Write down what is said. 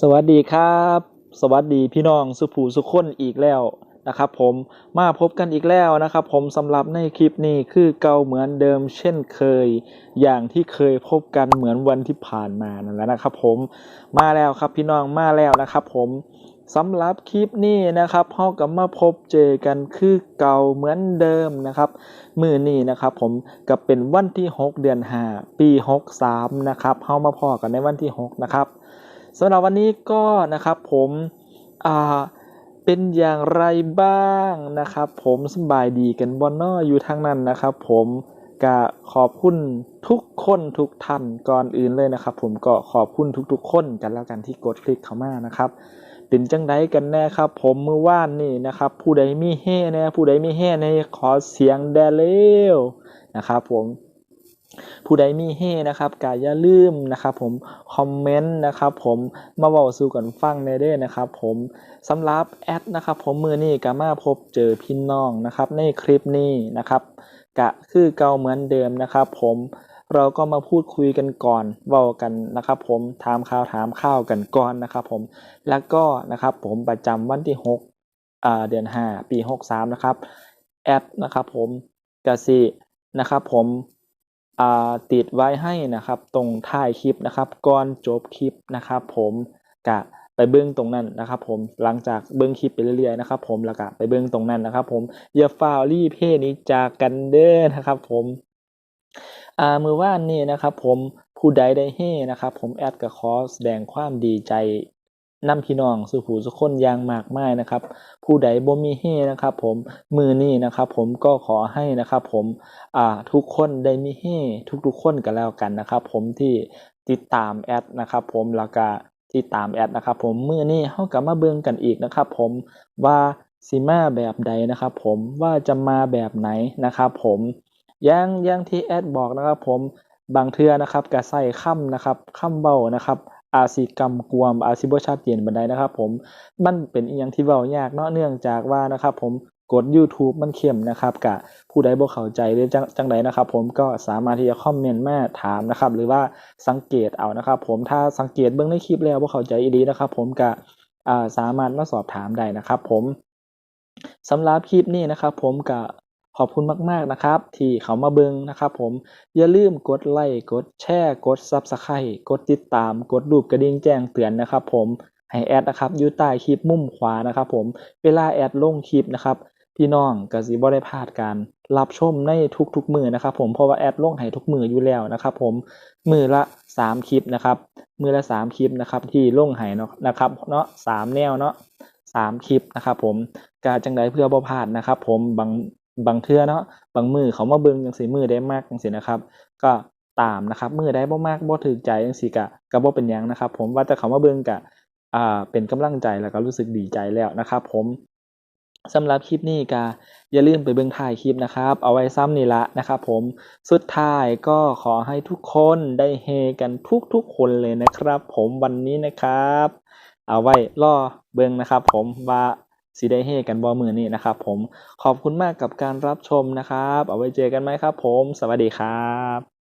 สวัสดีครับ สวัสดีพี่น้องสุภูสุขคนอีกแล้วนะครับผมมาพบกันอีกแล้วนะครับ ผมสำหรับในคลิปนี้คือเก่าเหมือนเดิมเช่นเคย อย่างที่เคยพบกันเหมือนวันที่ผ่านมานั่นแหละนะครับ ผมมาแล้วครับพี่น้องมาแล้วนะครับ ผมสำหรับคลิปนี้นะครับเฮากับมาพบเจอกันคือเก่าเหมือนเดิมนะครับมือนี้นะครับผมก็เป็นวันที่ 6 เดือน 5 ปี 63นะครับเฮามาพอกันในวันที่ 6 นะครับ สำหรับวันนี้ก็นะครับผมอ่าเป็นอย่างไรบ้างนะครับ ผมสบายดีกันบอนนออยู่ทางนั้นนะครับ ผมก็ขอบคุณทุกคนทุกท่านก่อนอื่นเลยนะครับ ผมก็ขอบคุณทุกๆ คนกันแล้วกันที่กดคลิกเข้ามานะครับเป็นจังไดกันแน่ครับ ผมเมื่อว่านนี่นะครับ ผู้ใดมีเฮ่แน่ผู้ใดมีเฮ่ในขอเสียงแดเร็วนะครับ ผม ผู้ใดมีเฮนะครับก็อย่าลืมนะครับผมคอมเมนต์นะครับผมมาเว้าสู่กันฟังในเด้อนะครับผมสำหรับแอดนะครับผมมือนี้ก็มาพบเจอพี่น้องนะครับในคลิปนี้นะครับกะคือเก่าเหมือนเดิมนะครับผมเราก็มาพูดคุยกันก่อนเว้ากันนะครับผมถามข่าวถามข้าวกันก่อนนะครับผมแล้วก็นะครับผมประจำวันที่6อ่าเดือน 5 ปี 63 นะครับแอดนะครับผมกสินะครับผม ติดไว้ให้นะครับ ตรงท้ายคลิปนะครับ ก่อนจบคลิปนะครับ ผมกะไปเบิ้องตรงนั้นนะครับ ผมหลังจากเบิ้องคลิปไปเรื่อยๆนะครับ ผมแล้วก็ไปเบิ้องตรงนั้นนะครับ ผมอย่าฟาวรี่เพนี้จากกันเด้อนะครับ ผมอ่ามือว่านนี่นะครับ ผมผู้ใดได้เฮนะครับ ผมแอดก็ขอสแสดงความดีใจ นำพี่น้องสุขูสุคนอย่างมากมายนะครับ ผู้ใดบ่มีเฮนะครับ ผมมือนี้นะครับ ผมก็ขอให้นะครับ ผมอ่าทุกคนได้มีเฮทุกๆคนกันแล้วกันนะครับ ผมที่ติดตามแอดนะครับ ผมแล้วก็ที่ตามแอดนะครับ ผมมือนี้เฮากลับมาเบิ่งกันอีกนะครับ ผมว่าสิมาแบบใดนะครับ ผมว่าจะมาแบบไหนนะครับ ผมอย่างอย่างที่แอดบอกนะครับ ผมบางเทื่อนะครับก็ใส่ค่ำนะครับค่ำเว้านะครับ อาจสิกำกวมอาจสิบ่ชัดเจนปานใดนะครับผมมันเป็นอีหยังที่เว้ายากเนาะเนื่องจากว่านะครับผมกด YouTube มันเข้มนะครับกะผู้ใดบ่เข้าใจหรือจังจังใดนะครับ ผมก็สามารถที่จะคอมเมนต์มาถามนะครับ หรือว่าสังเกตเอานะครับ ผมถ้าสังเกตเบิ่งในคลิปแล้วบ่เข้าใจอีหลีนะครับ ผมก็อ่าสามารถมาสอบถามได้นะครับ ผมสำหรับคลิปนี้นะครับ ผมก็ ขอบคุณมากๆนะครับ ที่เขามาเบิงนะครับผมอย่าลืมกดไลค์กดแชร์กด Subscribe กดติดตาม กดรูปกระดิ่งแจ้งเตือนนะครับผมให้แอดนะครับอยู่ใต้คลิปมุมขวานะครับผมเวลาแอดลงคลิปนะครับพี่น้องก็สิบ่ได้พลาดการรับชมในทุกๆมือนะครับผมเพราะว่าแอดลงให้ทุกมืออยู่แล้วนะครับผมมือละสามคลิปนะครับมือละสามคลิปนะครับที่ลงให้เนาะนะครับเนาะสามแนวเนาะสามคลิปนะครับผมก็จังใดเพื่อบ่พลาดนะครับผมบาง บางเทื่อเนาะบางมือเขามาเบิ่งจังซี่มือใดมักจังซี่นะครับ ก็ตามนะครับมือใดบ่มักบ่ถูกใจจังซี่ก็ก็บ่เป็นยังนะครับ ผมว่าแต่เขามาเบิ่งก็อ่าเป็นกำลังใจแล้วก็รู้สึกดีใจแล้วนะครับ ผมสำหรับคลิปนี้ก็อย่าลืมไปเบิ่งท้ายคลิปนะครับ เอาไว้ซ้ำนี่ละนะครับผมสุดท้ายก็ขอให้ทุกคนได้เฮกันทุกๆคนเลยนะครับ ผมวันนี้นะครับ เอาไว้รอเบิ่งนะครับ ผมว่า สิได้เฮกันบอมือนี่นะครับผมขอบคุณมากกับการรับชมนะครับ เอาไว้เจอกันไหมครับผม สวัสดีครับ